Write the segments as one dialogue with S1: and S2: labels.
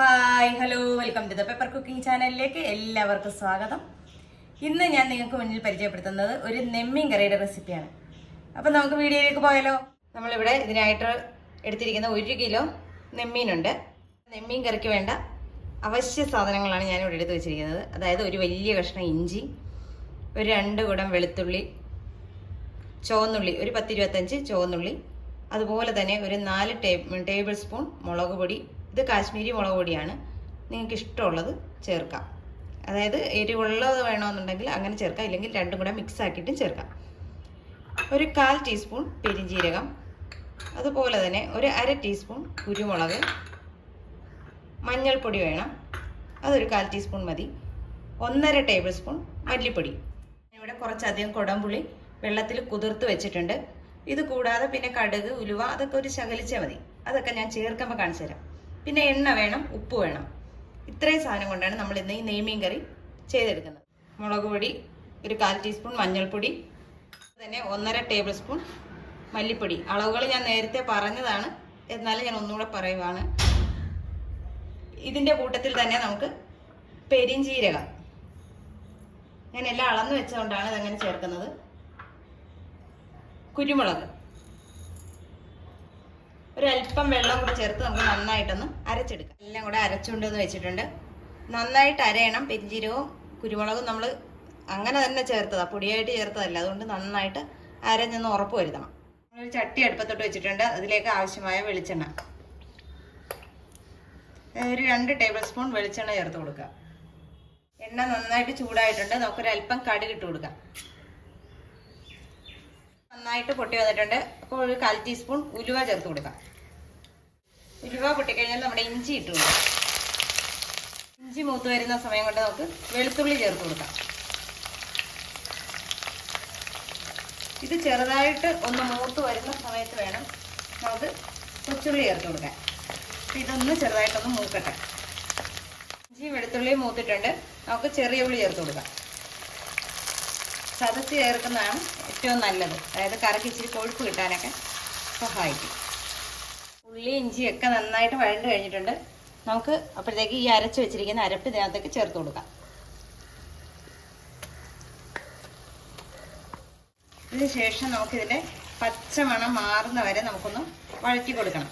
S1: Hi hello welcome to the paper cooking ചാനലിലേക്ക് എല്ലാവർക്കും സ്വാഗതം. ഇന്ന് ഞാൻ നിങ്ങൾക്ക് മുന്നിൽ പരിചയപ്പെടുത്തുന്നത് ഒരു നെമ്മീൻ കറിയുടെ റെസിപ്പിയാണ്. അപ്പം നമുക്ക് വീഡിയോയിലേക്ക് പോയാലോ? നമ്മളിവിടെ ഇതിനായിട്ട് എടുത്തിരിക്കുന്ന ഒരു കിലോ നെമ്മീനുണ്ട്. നെമ്മീൻ കറിക്ക് വേണ്ട അവശ്യ സാധനങ്ങളാണ് ഞാൻ ഇവിടെ എടുത്ത് വെച്ചിരിക്കുന്നത്. അതായത് ഒരു വലിയ കഷ്ണം ഇഞ്ചി ഒരു രണ്ട് കുടം വെളുത്തുള്ളി ചുവന്നുള്ളി ഒരു പത്തിരുപത്തഞ്ച് ചുവന്നുള്ളി അതുപോലെ തന്നെ ഒരു നാല് ടേബിൾ സ്പൂൺ മുളക് പൊടി ഇത് കാശ്മീരി മുളക് പൊടിയാണ്. നിങ്ങൾക്ക് ഇഷ്ടമുള്ളത് ചേർക്കാം. അതായത് എരിവുള്ളത് വേണമെന്നുണ്ടെങ്കിൽ അങ്ങനെ ചേർക്കാം. ഇല്ലെങ്കിൽ രണ്ടും കൂടെ മിക്സ് ആക്കിയിട്ടും ചേർക്കാം. ഒരു കാൽ ടീസ്പൂൺ പെരിഞ്ജീരകം. അതുപോലെ തന്നെ ഒരു അര ടീസ്പൂൺ കുരുമുളക്. മഞ്ഞൾപ്പൊടി വേണം. അതൊരു കാൽ ടീസ്പൂൺ മതി. ഒന്നര ടേബിൾ സ്പൂൺ മല്ലിപ്പൊടി. ഇവിടെ കുറച്ചധികം കുടംപുളി വെള്ളത്തിൽ കുതിർത്ത് വെച്ചിട്ടുണ്ട്. ഇത് കൂടാതെ പിന്നെ കടുക് ഉലുവ അതൊക്കെ ഒരു ശകലിച്ചാൽ മതി. അതൊക്കെ ഞാൻ ചേർക്കുമ്പോൾ കാണിച്ചു തരാം പിന്നെ എണ്ണ വേണം ഉപ്പ് വേണം. ഇത്രയും സാധനം കൊണ്ടാണ് നമ്മൾ ഇന്ന് ഈ നെയ്മീൻ കറി ചെയ്തെടുക്കുന്നത്. മുളക് പൊടി ഒരു കാൽ ടീസ്പൂൺ മഞ്ഞൾപ്പൊടി തന്നെ ഒന്നര ടേബിൾ സ്പൂൺ മല്ലിപ്പൊടി. അളവുകൾ ഞാൻ നേരത്തെ പറഞ്ഞതാണ്. എന്നാലും ഞാൻ ഒന്നുകൂടെ പറയുവാണ്. ഇതിന്റെ കൂട്ടത്തിൽ തന്നെ നമുക്ക് പെരിഞ്ചീരകം. ഞാൻ എല്ലാം അളന്ന് വെച്ചുകൊണ്ടാണ് ഇതങ്ങനെ ചേർക്കുന്നത്. കുരുമുളക്. ഒരല്പം വെള്ളം കൂടി ചേർത്ത് നമുക്ക് നന്നായിട്ടൊന്ന് അരച്ചെടുക്കാം. എല്ലാം കൂടെ അരച്ചുകൊണ്ടെന്ന് വെച്ചിട്ടുണ്ട്. നന്നായിട്ട് അരയണം. പെരിഞ്ചീരവും കുരുമുളകും നമ്മൾ അങ്ങനെ തന്നെ ചേർത്തതാണ് പൊടിയായിട്ട് ചേർത്തതല്ല. അതുകൊണ്ട് നന്നായിട്ട് അരഞ്ഞൊന്ന് ഉറപ്പ് വരുത്തണം. ഒരു ചട്ടി അടുപ്പത്തോട്ട് വെച്ചിട്ടുണ്ട്. അതിലേക്ക് ആവശ്യമായ വെളിച്ചെണ്ണ. ഒരു രണ്ട് ടേബിൾ സ്പൂൺ വെളിച്ചെണ്ണ ചേർത്ത് കൊടുക്കുക. എണ്ണ നന്നായിട്ട് ചൂടായിട്ടുണ്ട്. നമുക്കൊരല്പം കടുക് ഇട്ട് കൊടുക്കാം. നന്നായിട്ട് പൊട്ടി വന്നിട്ടുണ്ട്. അപ്പോൾ ഒരു കാൽ ടീസ്പൂൺ ഉലുവ ചേർത്ത് കൊടുക്കാം. ഉലുവ പൊട്ടിക്കഴിഞ്ഞാൽ നമ്മുടെ ഇഞ്ചി ഇട്ട് കൊടുക്കാം. ഇഞ്ചി മൂത്ത് വരുന്ന സമയം കൊണ്ട് നമുക്ക് വെളുത്തുള്ളി ചേർത്ത് കൊടുക്കാം. ഇത് ചെറുതായിട്ട് ഒന്ന് മൂത്ത് വരുന്ന സമയത്ത് വേണം നമുക്ക് കൊച്ചുള്ളി ചേർത്ത് കൊടുക്കാൻ. ഇതൊന്ന് ചെറുതായിട്ടൊന്ന് മൂക്കട്ടെ. ഇഞ്ചി വെളുത്തുള്ളി മൂത്തിട്ടുണ്ട്. നമുക്ക് ചെറിയ ഉള്ളി ചേർത്ത് കൊടുക്കാം. ചതച്ച് ചേർക്കുന്നതാണ് ഏറ്റവും നല്ലത്. അതായത് കറിക്ക് ഇച്ചിരി കൊഴുപ്പ് കിട്ടാനൊക്കെ സഹായിക്കും. ഉള്ളി ഇഞ്ചിയൊക്കെ നന്നായിട്ട് വഴണ്ട് കഴിഞ്ഞിട്ടുണ്ട്. നമുക്ക് അപ്പോഴത്തേക്ക് ഈ അരച്ച് വെച്ചിരിക്കുന്ന അരപ്പ് ഇതിനകത്തേക്ക് ചേർത്ത് കൊടുക്കാം. ഇതിന് ശേഷം നമുക്കിതിന്റെ പച്ചമണം മാറുന്ന വരെ നമുക്കൊന്ന് വഴറ്റി കൊടുക്കണം.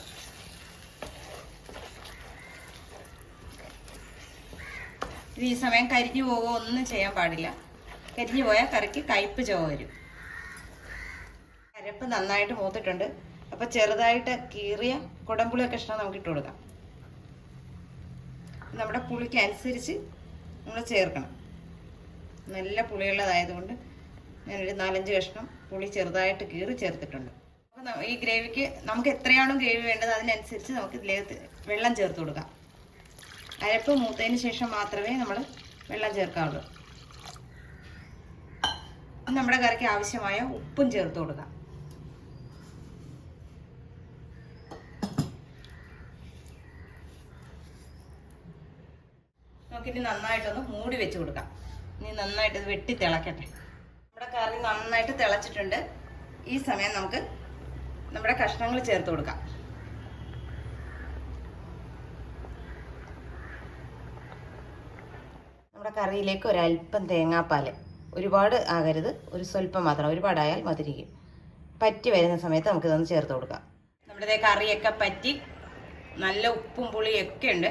S1: ഇത് ഈ സമയം കരിഞ്ഞു പോകുമോ ഒന്നും ചെയ്യാൻ പാടില്ല. കരിഞ്ഞു പോയാൽ കറിക്ക് കയ്പ്പ് ചോ വരും. അരപ്പ് നന്നായിട്ട് മൂത്തിട്ടുണ്ട്. അപ്പോൾ ചെറുതായിട്ട് കീറിയ കുടംപുളിയൊക്കെ ഇഷ്ടം നമുക്ക് ഇട്ട് കൊടുക്കാം. നമ്മുടെ പുളിക്ക് അനുസരിച്ച് നമ്മൾ ചേർക്കണം. നല്ല പുളിയുള്ളതായതുകൊണ്ട് ഞാനൊരു നാലഞ്ച് കഷ്ണം പുളി ചെറുതായിട്ട് കീറി ചേർത്തിട്ടുണ്ട്. അപ്പോൾ ഈ ഗ്രേവിക്ക് നമുക്ക് എത്രയാണോ ഗ്രേവി വേണ്ടത് അതിനനുസരിച്ച് നമുക്ക് ഇതിലേക്ക് വെള്ളം ചേർത്ത് കൊടുക്കാം. അരപ്പ് മൂത്തതിന് ശേഷം മാത്രമേ നമ്മൾ വെള്ളം ചേർക്കാവുള്ളൂ. നമ്മുടെ കറിക്ക് ആവശ്യമായ ഉപ്പും ചേർത്ത് കൊടുക്കാം. നമുക്കിനി നന്നായിട്ടൊന്ന് മൂടി വെച്ച് കൊടുക്കാം. ഇനി നന്നായിട്ട് ഇത് വെട്ടി തിളക്കട്ടെ. നമ്മുടെ കറി നന്നായിട്ട് തിളച്ചിട്ടുണ്ട്. ഈ സമയം നമുക്ക് നമ്മുടെ കഷ്ണങ്ങൾ ചേർത്ത് കൊടുക്കാം. നമ്മുടെ കറിയിലേക്ക് ഒരല്പം തേങ്ങാപ്പാൽ. ഒരുപാട് ആകരുത്. ഒരു സ്വല്പം മാത്രം. ഒരുപാടായാൽ മതിരിക്കും. പറ്റി വരുന്ന സമയത്ത് നമുക്കിതൊന്ന് ചേർത്ത് കൊടുക്കാം. നമ്മുടെ കറിയൊക്കെ പറ്റി. നല്ല ഉപ്പും പുളിയൊക്കെ ഉണ്ട്.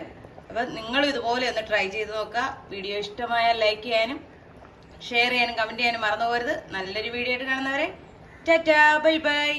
S1: അപ്പം നിങ്ങൾ ഇതുപോലെ ഒന്ന് ട്രൈ ചെയ്ത് നോക്കുക. വീഡിയോ ഇഷ്ടമായാൽ ലൈക്ക് ചെയ്യാനും ഷെയർ ചെയ്യാനും കമന്റ് ചെയ്യാനും മറന്നു പോകരുത്. നല്ലൊരു വീഡിയോ ആയിട്ട് കാണുന്നവരെ. Tata bye bye